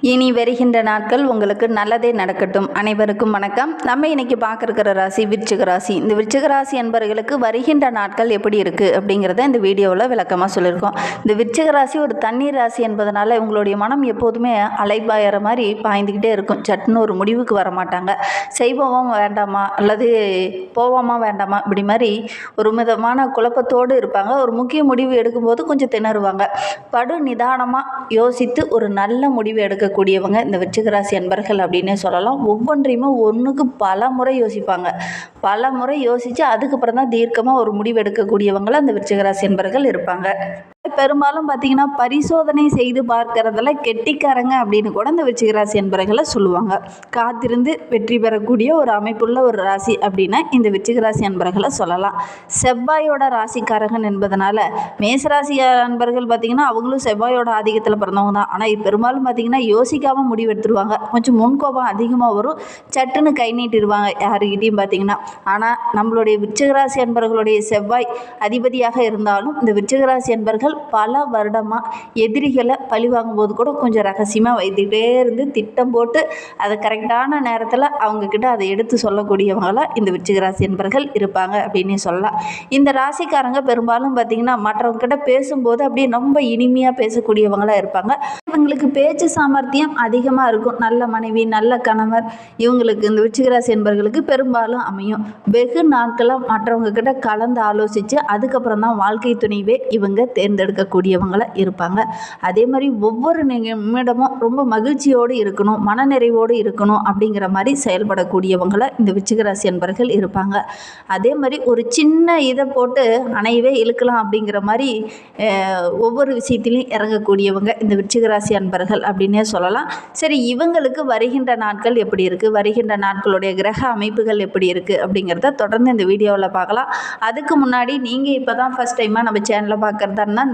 இனி வருகின்ற நாட்கள் உங்களுக்கு நல்லதே நடக்கட்டும். அனைவருக்கும் வணக்கம். நம்ம இன்னைக்கு பார்க்குற ராசி விருச்சிக ராசி. இந்த விருச்சிக ராசி என்பவர்களுக்கு வருகின்ற நாட்கள் எப்படி இருக்குது அப்படிங்கிறத இந்த வீடியோவில் விளக்கமாக சொல்லியிருக்கோம். இந்த விருச்சிக ராசி ஒரு தண்ணீர் ராசி என்பதனால இவங்களுடைய மனம் எப்போதுமே அலைபாயிற மாதிரி பாய்ந்துக்கிட்டே இருக்கும். சட்டுன்னு ஒரு முடிவுக்கு வர மாட்டாங்க. செய்வோமா வேண்டாமா? அல்லது போவோமா வேண்டாமா? இப்படி மாதிரி ஒரு விதமான குழப்பத்தோடு இருப்பாங்க. ஒரு முக்கிய முடிவு எடுக்கும்போது கொஞ்சம் திணறுவாங்க. படு நிதானமாக யோசித்து ஒரு நல்ல முடிவு எடுக்கக்கூடியவங்க இந்த விருச்சிகராசி அன்பர்கள் அப்படின்னே சொல்லலாம். ஒவ்வொன்றையுமே ஒன்றுக்கு பல முறை யோசிப்பாங்க. பல முறை யோசித்து அதுக்கப்புறம் தான் தீர்க்கமாக ஒரு முடிவு எடுக்கக்கூடியவங்களாக அந்த விருச்சிகராசி அன்பர்கள் இருப்பாங்க. பெரும்பாலும் பார்த்தீங்கன்னா பரிசோதனை செய்து பார்க்கறதுல கெட்டிக்காரங்க அப்படின்னு கூட இந்த விருச்சிகராசி என்பர்களை சொல்லுவாங்க. காத்திருந்து வெற்றி பெறக்கூடிய ஒரு அமைப்புள்ள ஒரு ராசி அப்படின்னா இந்த விருச்சிகராசி என்பர்களை சொல்லலாம். செவ்வாயோட ராசிக்காரகன் என்பதனால மேசராசி அன்பர்கள் பார்த்தீங்கன்னா அவங்களும் செவ்வாயோட ஆதிக்கத்தில் பிறந்தவங்க தான். ஆனால் பெரும்பாலும் பார்த்தீங்கன்னா யோசிக்காமல் முடிவெடுத்துருவாங்க. கொஞ்சம் முன்கோபம் அதிகமாக வரும். சட்டுன்னு கை நீட்டிடுவாங்க யாருக்கிட்டையும் பார்த்தீங்கன்னா ஆனால் நம்மளுடைய விருச்சிகராசி அன்பர்களுடைய செவ்வாய் அதிபதியாக இருந்தாலும் இந்த விருச்சிகராசி அன்பர்கள் பல வருடமாக எதிரிகளை பழி வாங்கும்போது கூட கொஞ்சம் ரகசியமாக வைத்துக்கிட்டே இருந்து திட்டம் போட்டு அதை கரெக்டான நேரத்தில் அவங்கக்கிட்ட அதை எடுத்து சொல்லக்கூடியவங்களாம் இந்த விருச்சிகராசி என்பர்கள் இருப்பாங்க அப்படின்னு சொல்லலாம். இந்த ராசிக்காரங்க பெரும்பாலும் பார்த்திங்கன்னா மற்றவங்கக்கிட்ட பேசும்போது அப்படியே ரொம்ப இனிமையாக பேசக்கூடியவங்களாக இருப்பாங்க. இவங்களுக்கு பேச்சு சாமர்த்தியம் அதிகமாக இருக்கும். நல்ல மனைவி நல்ல கணவர் இவங்களுக்கு இந்த விருச்சிகராசி என்பர்களுக்கு பெரும்பாலும் அமையும். வெகு நாட்களாக மற்றவங்க கிட்ட கலந்து ஆலோசித்து அதுக்கப்புறம் தான் வாழ்க்கை துணைவே இவங்க தேர்ந்தெடுக்கக்கூடியவங்கள இருப்பாங்க. அதே மாதிரி ஒவ்வொரு நிமிடமும் ரொம்ப மகிழ்ச்சியோடு இருக்கணும் மனநிறைவோடு இருக்கணும் அப்படிங்கிற மாதிரி செயல்படக்கூடியவங்களை இந்த விச்சிகராசி அன்பர்கள் இருப்பாங்க. அதே மாதிரி ஒரு சின்ன இதை போட்டு அணையவே இழுக்கலாம் அப்படிங்கிற மாதிரி ஒவ்வொரு விஷயத்திலையும் இறங்கக்கூடியவங்க இந்த விச்சிகராசி அன்பர்கள் அப்படின்னே சொல்லலாம். சரி இவங்களுக்கு வருகின்ற நாட்கள் எப்படி இருக்குது வருகின்ற நாட்களுடைய கிரக அமைப்புகள் எப்படி இருக்குது அப்படிங்கிறத தொடர்ந்து இந்த வீடியோவில் பார்க்கலாம். அதுக்கு முன்னாடி நீங்கள் இப்போ தான் ஃபஸ்ட் டைமாக நம்ம சேனலை பார்க்குறதா இருந்தால்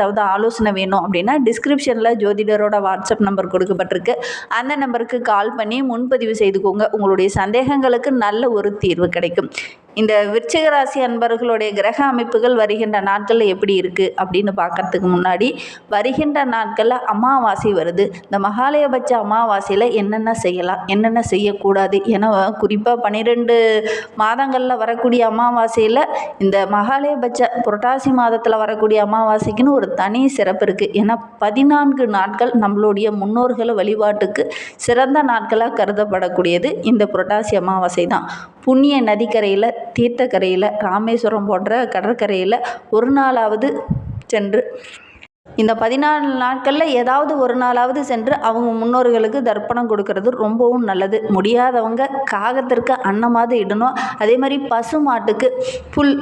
ஏதாவது ஆலோசனை வேணும் அப்படின்னா டிஸ்கிரிப்ஷனில் ஜோதிடரோட வாட்ஸ்அப் நம்பர் கொடுக்கப்பட்டிருக்கு. அந்த நம்பருக்கு கால் பண்ணி முன்பதிவு செய்துக்கோங்க. உங்களுடைய சந்தேகங்களுக்கு நல்ல ஒரு தீர்வு கிடைக்கும். இந்த விருச்சிக ராசி அன்பர்களுடைய கிரக அமைப்புகள் வருகின்ற நாட்களில் எப்படி இருக்குது அப்படின்னு பார்க்கறதுக்கு முன்னாடி வருகின்ற நாட்களில் அமாவாசை வருது. இந்த மகாலயபட்ச அமாவாசையில் என்னென்ன செய்யலாம் என்னென்ன செய்யக்கூடாது ஏன்னா குறிப்பாக பன்னிரெண்டு மாதங்களில் வரக்கூடிய அமாவாசையில் இந்த மகாலயபட்ச புரட்டாசி மாதத்தில் வரக்கூடிய அமாவாசைக்குன்னு ஒரு தனி சிறப்பு இருக்குது ஏன்னா பதினான்கு நாட்கள் நம்மளுடைய முன்னோர்கள் வழிபாட்டுக்கு சிறந்த நாட்களாக கருதப்படக்கூடியது இந்த புரட்டாசி அமாவாசை தான். புண்ணிய நதிக்கரையில் தீர்த்தக்கரையில் ராமேஸ்வரம் போன்ற கடற்கரையில் ஒரு நாளாவது சென்று. இந்த பதினாலு நாட்களில் ஏதாவது ஒரு நாளாவது சென்று அவங்க முன்னோர்களுக்கு தர்ப்பணம் கொடுக்கறது ரொம்பவும் நல்லது. முடியாதவங்க காகத்திற்கு அன்னமாவது இடணும். அதே மாதிரி பசு மாட்டுக்கு புல்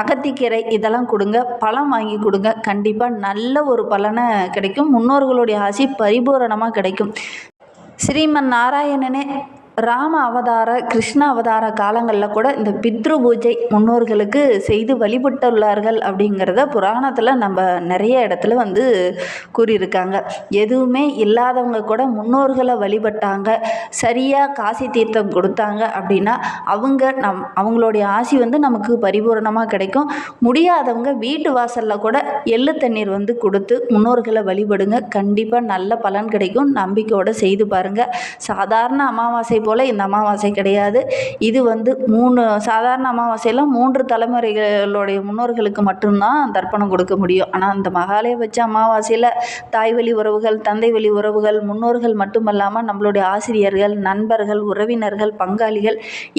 அகத்திக்கீரை இதெல்லாம் கொடுங்க. பழம் வாங்கி கொடுங்க. கண்டிப்பாக நல்ல ஒரு பலனை கிடைக்கும். முன்னோர்களுடைய ஆசி பரிபூரணமாக கிடைக்கும். ஸ்ரீமன் நாராயணனே ராம அவதார கிருஷ்ண அவதார காலங்களில் கூட இந்த பித்ரு பூஜை முன்னோர்களுக்கு செய்து வழிபட்டுள்ளார்கள் அப்படிங்கிறத புராணத்தில் நம்ம நிறைய இடத்துல வந்து கூறியிருக்காங்க. எதுவுமே இல்லாதவங்க கூட முன்னோர்களை வழிபட்டாங்க சரியாக காசி தீர்த்தம் கொடுத்தாங்க அப்படின்னா அவங்க நம் அவங்களுடைய ஆசி வந்து நமக்கு பரிபூரணமாக கிடைக்கும். முடியாதவங்க வீட்டு வாசலில் கூட எள்ளு தண்ணீர் வந்து கொடுத்து முன்னோர்களை வழிபடுங்க. கண்டிப்பாக நல்ல பலன் கிடைக்கும். நம்பிக்கையோடு செய்து பாருங்கள் சாதாரண அமாவாசை போல் இந்த அமாவாசை கிடையாது. இது வந்து மூணு சாதாரண அமாவாசையில் மூன்று தலைமுறைகளுடைய முன்னோர்களுக்கு மட்டும்தான் தர்ப்பணம் கொடுக்க முடியும். ஆனால் அந்த மகாலய வச்ச அமாவாசையில் தாய் வழி உறவுகள் தந்தை வழி உறவுகள் முன்னோர்கள் மட்டுமல்லாமல் நம்மளுடைய ஆசிரியர்கள் நண்பர்கள் உறவினர்கள் பங்காளிகள்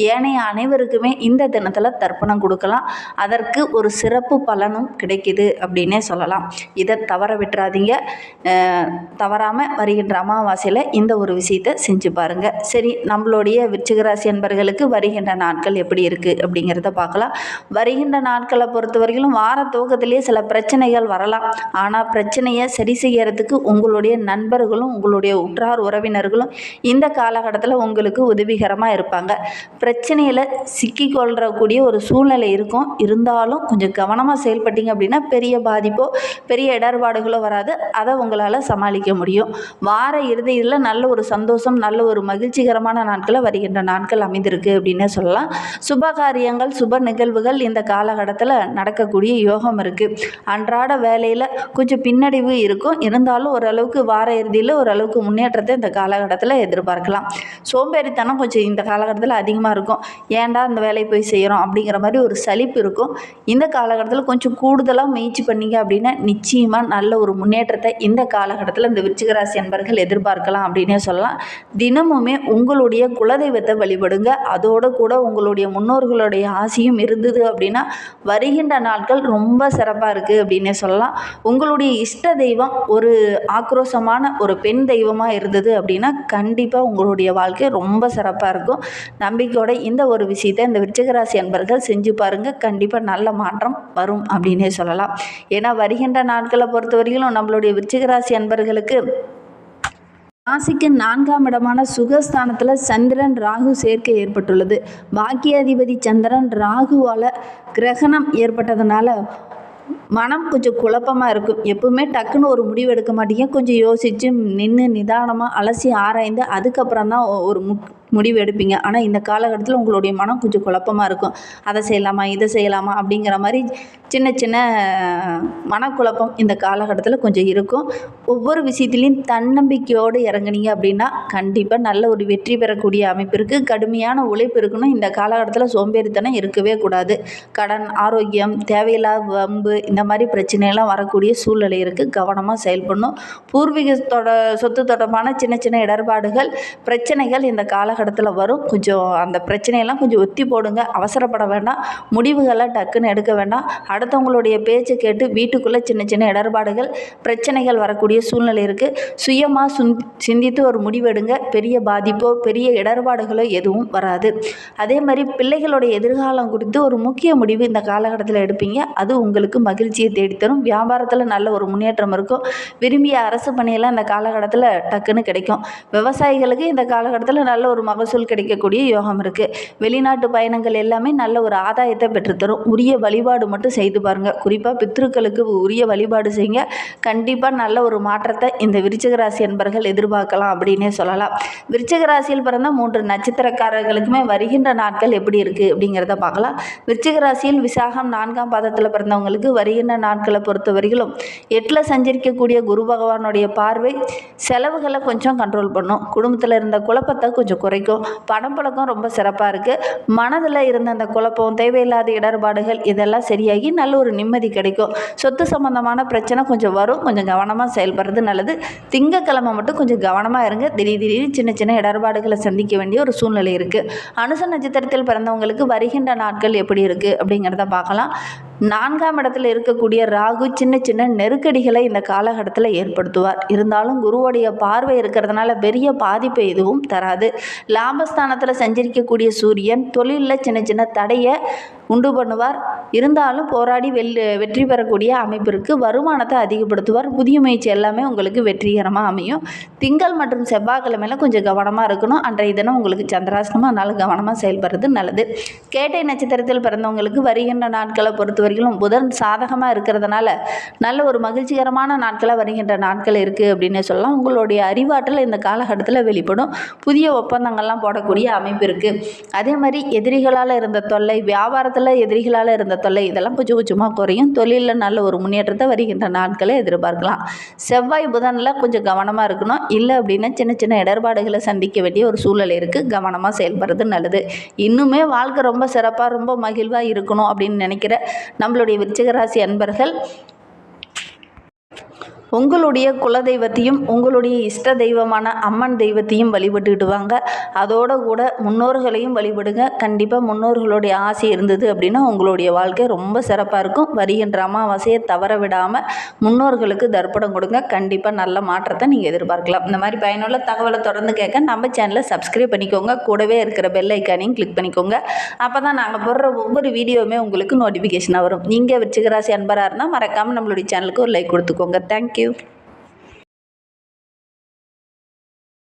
ஏனைய அனைவருக்குமே இந்த தினத்தில் தர்ப்பணம் கொடுக்கலாம். அதற்கு ஒரு சிறப்பு பலனும் கிடைக்குது அப்படின்னே சொல்லலாம். இதை தவற விட்டுறாதீங்க. தவறாமல் வருகின்ற அமாவாசையில் இந்த ஒரு விஷயத்தை செஞ்சு பாருங்கள் சரி நம்ம நம்மளுடைய விருச்சிகராசி என்பர்களுக்கு வருகின்ற நாட்கள் எப்படி இருக்குது அப்படிங்கிறத பார்க்கலாம். வருகின்ற நாட்களை பொறுத்த வரைக்கும் வார துவக்கத்திலேயே சில பிரச்சனைகள் வரலாம். ஆனால் பிரச்சனையை சரி செய்யறதுக்கு உங்களுடைய நண்பர்களும் உங்களுடைய உற்றார் உறவினர்களும் இந்த காலகட்டத்தில் உங்களுக்கு உதவிகரமாக இருப்பாங்க. பிரச்சனையில் சிக்கிக்கொள்றக்கூடிய ஒரு சூழ்நிலை இருக்கும். இருந்தாலும் கொஞ்சம் கவனமாக செயல்பட்டீங்க அப்படின்னா பெரிய பாதிப்போ பெரிய இடர்பாடுகளோ வராது. அதை உங்களால் சமாளிக்க முடியும். வார இறுதியில் நல்ல ஒரு சந்தோஷம் நல்ல ஒரு மகிழ்ச்சிகரமான நாட்களை வருகின்ற நாட்கள் அமைந்திருக்கு அப்படின்னே சொல்லலாம். சுப காரியங்கள் சுப நிகழ்வுகள் இந்த காலகட்டத்தில் நடக்கக்கூடிய யோகம் இருக்குது அன்றாட வேலையில் கொஞ்சம் பின்னடைவு இருக்கும். இருந்தாலும் ஓரளவுக்கு வார இறுதியில் ஓரளவுக்கு முன்னேற்றத்தை இந்த காலகட்டத்தில் எதிர்பார்க்கலாம். சோம்பேறித்தனம் கொஞ்சம் இந்த காலகட்டத்தில் அதிகமாக இருக்கும். ஏன்டா இந்த வேலையை போய் செய்கிறோம் அப்படிங்கிற மாதிரி ஒரு சலிப்பு இருக்கும். இந்த காலகட்டத்தில் கொஞ்சம் கூடுதலாக முயற்சி பண்ணீங்க அப்படின்னா நிச்சயமாக நல்ல ஒரு முன்னேற்றத்தை இந்த காலகட்டத்தில் இந்த விருச்சிகராசி என்பர்கள் எதிர்பார்க்கலாம் அப்படின்னே சொல்லலாம். தினமுமே உங்களுடைய குலதெய்வத்தை வழிபடுங்க. அதோடு கூட உங்களுடைய முன்னோர்களுடைய ஆசையும் இருந்தது அப்படின்னா வருகின்ற நாட்கள் ரொம்ப சிறப்பாக இருக்குது அப்படின்னே சொல்லலாம். உங்களுடைய இஷ்ட தெய்வம் ஒரு ஆக்ரோஷமான ஒரு பெண் தெய்வமாக இருந்தது அப்படின்னா கண்டிப்பாக உங்களுடைய வாழ்க்கை ரொம்ப சிறப்பாக இருக்கும். நம்பிக்கையோட இந்த ஒரு விஷயத்தை இந்த விருச்சகராசி அன்பர்கள் செஞ்சு பாருங்கள் கண்டிப்பாக நல்ல மாற்றம் வரும் அப்படின்னே சொல்லலாம். ஏன்னா வருகின்ற நாட்களை பொறுத்த வரையிலும் நம்மளுடைய விருச்சிகராசி அன்பர்களுக்கு ராசிக்கு நான்காம் இடமான சுகஸ்தானத்தில் சந்திரன் ராகு சேர்க்கை ஏற்பட்டுள்ளது. பாக்கியாதிபதி சந்திரன் ராகுவால் கிரகணம் ஏற்பட்டதுனால மனம் கொஞ்சம் குழப்பமாக இருக்கும். எப்பவுமே டக்குன்னு ஒரு முடிவு எடுக்க மாட்டீங்க. கொஞ்சம் யோசித்து நின்று நிதானமாக அலசி ஆராய்ந்து அதுக்கப்புறம் தான் ஒரு முக் முடிவு எடுப்பீங்க ஆனால் இந்த காலகட்டத்தில் உங்களுடைய மனம் கொஞ்சம் குழப்பமாக இருக்கும். அதை செய்யலாமா இதை செய்யலாமா அப்படிங்கிற மாதிரி சின்ன சின்ன மனக்குழப்பம் இந்த காலகட்டத்தில் கொஞ்சம் இருக்கும். ஒவ்வொரு விஷயத்துலையும் தன்னம்பிக்கையோடு இறங்குனீங்க அப்படின்னா கண்டிப்பாக நல்ல ஒரு வெற்றி பெறக்கூடிய அமைப்பு இருக்குது கடுமையான உழைப்பு இருக்கணும் இந்த காலகட்டத்தில் சோம்பேறித்தனம் இருக்கவே கூடாது. கடன் ஆரோக்கியம் தேவையில்லாத வம்பு இந்த மாதிரி பிரச்சனையெல்லாம் வரக்கூடிய சூழ்நிலை இருக்குது கவனமாக செயல்படணும். பூர்வீகத்தோட சொத்து தொடர்பான சின்ன சின்ன இடர்பாடுகள் பிரச்சனைகள் இந்த காலகட்டத்தில் வரும். கொஞ்சம் அந்த பிரச்சனையெல்லாம் கொஞ்சம் ஒத்தி போடுங்க. அவசரப்பட வேண்டாம். முடிவுகளை டக்குன்னு எடுக்க வேண்டாம். அடுத்தவங்களுடைய பேச்சை கேட்டு வீட்டுக்குள்ளே சின்ன சின்ன இடர்பாடுகள் பிரச்சனைகள் வரக்கூடிய சூழ்நிலை இருக்குது சுயமாக சுந் சிந்தித்து ஒரு முடிவெடுங்க பெரிய பாதிப்போ பெரிய இடர்பாடுகளோ எதுவும் வராது. அதே மாதிரி பிள்ளைகளுடைய எதிர்காலம் குறித்து ஒரு முக்கிய முடிவு இந்த காலகட்டத்தில் எடுப்பீங்க. அது உங்களுக்கு மகிழ்ச்சியை தேடித்தரும். வியாபாரத்தில் நல்ல ஒரு முன்னேற்றம் இருக்கும். விரும்பிய அரசு பணியெல்லாம் இந்த காலகட்டத்தில் டக்குன்னு கிடைக்கும். விவசாயிகளுக்கு இந்த காலகட்டத்தில் நல்ல ஒரு மகசூல் கிடைக்கக்கூடிய யோகம் இருக்குது வெளிநாட்டு பயணங்கள் எல்லாமே நல்ல ஒரு ஆதாயத்தை பெற்றுத்தரும். உரிய வழிபாடு மட்டும் செய்து பாருங்கள் குறிப்பாக பித்ருக்களுக்கு உரிய வழிபாடு செய்யுங்க. கண்டிப்பாக நல்ல ஒரு மாற்றத்தை இந்த விருச்சகராசி என்பர்கள் எதிர்பார்க்கலாம் அப்படின்னே சொல்லலாம். விருச்சகராசியில் பிறந்த மூன்று நட்சத்திரக்காரர்களுக்குமே வருகின்ற நாட்கள் எப்படி இருக்குது அப்படிங்கிறத பார்க்கலாம். விருச்சகராசியில் விசாகம் நான்காம் பாதத்தில் பிறந்தவங்களுக்கு வருகின்ற நாட்களை பொறுத்த வரையிலும் எட்டில் சஞ்சரிக்கக்கூடிய குரு பகவானுடைய பார்வை செலவுகளை கொஞ்சம் கண்ட்ரோல் பண்ணும். குடும்பத்தில் இருந்த குழப்பத்தை கொஞ்சம் குறை குறைக்கும் பணம் பழக்கம் ரொம்ப சிறப்பாக இருக்குது மனதில் இருந்த அந்த குழப்பம் தேவையில்லாத இடர்பாடுகள் இதெல்லாம் சரியாகி நல்ல ஒரு நிம்மதி கிடைக்கும். சொத்து சம்பந்தமான பிரச்சனை கொஞ்சம் வரும். கொஞ்சம் கவனமாக செயல்படுறது நல்லது. திங்கக்கிழமை மட்டும் கொஞ்சம் கவனமாக இருங்க. திடீர் திடீர்னு சின்ன சின்ன இடர்பாடுகளை சந்திக்க வேண்டிய ஒரு சூழ்நிலை இருக்குது அனுச நட்சத்திரத்தில் பிறந்தவங்களுக்கு வருகின்ற நாட்கள் எப்படி இருக்குது அப்படிங்கிறத பார்க்கலாம். நான்காம் இடத்துல இருக்கக்கூடிய ராகு சின்ன சின்ன நெருக்கடிகளை இந்த காலகட்டத்தில் ஏற்படுத்துவார். இருந்தாலும் குருவுடைய பார்வை இருக்கிறதுனால பெரிய பாதிப்பை எதுவும் தராது. லாபஸ்தானத்தில் சஞ்சரிக்கக்கூடிய சூரியன் தொழிலில் சின்ன சின்ன தடையை உண்டு பண்ணுவார். இருந்தாலும் போராடி வெல் வெற்றி பெறக்கூடிய அமைப்பிற்கு வருமானத்தை அதிகப்படுத்துவார். புதிய முயற்சி எல்லாமே உங்களுக்கு வெற்றிகரமாக அமையும். திங்கள் மற்றும் செவ்வாய்க்கிழமையில கொஞ்சம் கவனமாக இருக்கணும். அன்றைய தினம் உங்களுக்கு சந்திராசனமாக அதனால் கவனமாக செயல்படுறது நல்லது. கேட்டை நட்சத்திரத்தில் பிறந்தவங்களுக்கு வருகின்ற நாட்களை பொறுத்த வரைக்கும் புதன் சாதகமாக இருக்கிறதுனால நல்ல ஒரு மகிழ்ச்சிகரமான நாட்களாக வருகின்ற நாட்கள் இருக்குது அப்படின்னு சொல்லலாம். உங்களுடைய அறிவாற்றல் இந்த காலகட்டத்தில் வெளிப்படும். புதிய ஒப்பந்தங்கள்லாம் போடக்கூடிய அமைப்பு இருக்குது அதே மாதிரி எதிரிகளால் இருந்த தொல்லை வியாபாரத்தில் எதிரிகளால் இருந்த தொல்லை இதெல்லாம் கொஞ்சம் கொஞ்சமாக குறையும். தொழிலில் நல்ல ஒரு முன்னேற்றத்தை வருகின்ற நாட்களை எதிர்பார்க்கலாம். செவ்வாய் புதனில் கொஞ்சம் கவனமாக இருக்கணும். இல்லை அப்படின்னா சின்ன சின்ன இடர்பாடுகளை சந்திக்க வேண்டிய ஒரு சூழல் இருக்குது கவனமாக செயல்படுறது நல்லது. இன்னுமே வாழ்க்கை ரொம்ப சிறப்பாக ரொம்ப மகிழ்வாக இருக்கணும் அப்படின்னு நினைக்கிற நம்மளுடைய விருச்சிகராசி அன்பர்கள் உங்களுடைய குலதெய்வத்தையும் உங்களுடைய இஷ்ட தெய்வமான அம்மன் தெய்வத்தையும் வழிபட்டுக்கிட்டு வாங்க அதோட கூட முன்னோர்களையும் வழிபடுங்க. கண்டிப்பாக முன்னோர்களுடைய ஆசை இருந்தது அப்படின்னா உங்களுடைய வாழ்க்கை ரொம்ப சிறப்பாக இருக்கும். வருகின்ற அமாவாசையை தவற விடாமல் முன்னோர்களுக்கு தர்ப்பணம் கொடுங்க. கண்டிப்பாக நல்ல மாற்றத்தை நீங்கள் எதிர்பார்க்கலாம். இந்த மாதிரி பயனுள்ள தகவலை தொடர்ந்து கேட்க நம்ம சேனலை சப்ஸ்கிரைப் பண்ணிக்கோங்க. கூடவே இருக்கிற பெல் ஐக்கானையும் கிளிக் பண்ணிக்கோங்க. அப்போ தான் நாங்கள் போடுற ஒவ்வொரு வீடியோவுமே உங்களுக்கு நோட்டிஃபிகேஷனாக வரும். நீங்கள் விருச்சிகராசி அன்பராக இருந்தால் மறக்காமல் நம்மளுடைய சேனலுக்கு ஒரு லைக் கொடுத்துக்கோங்க. Thank you you.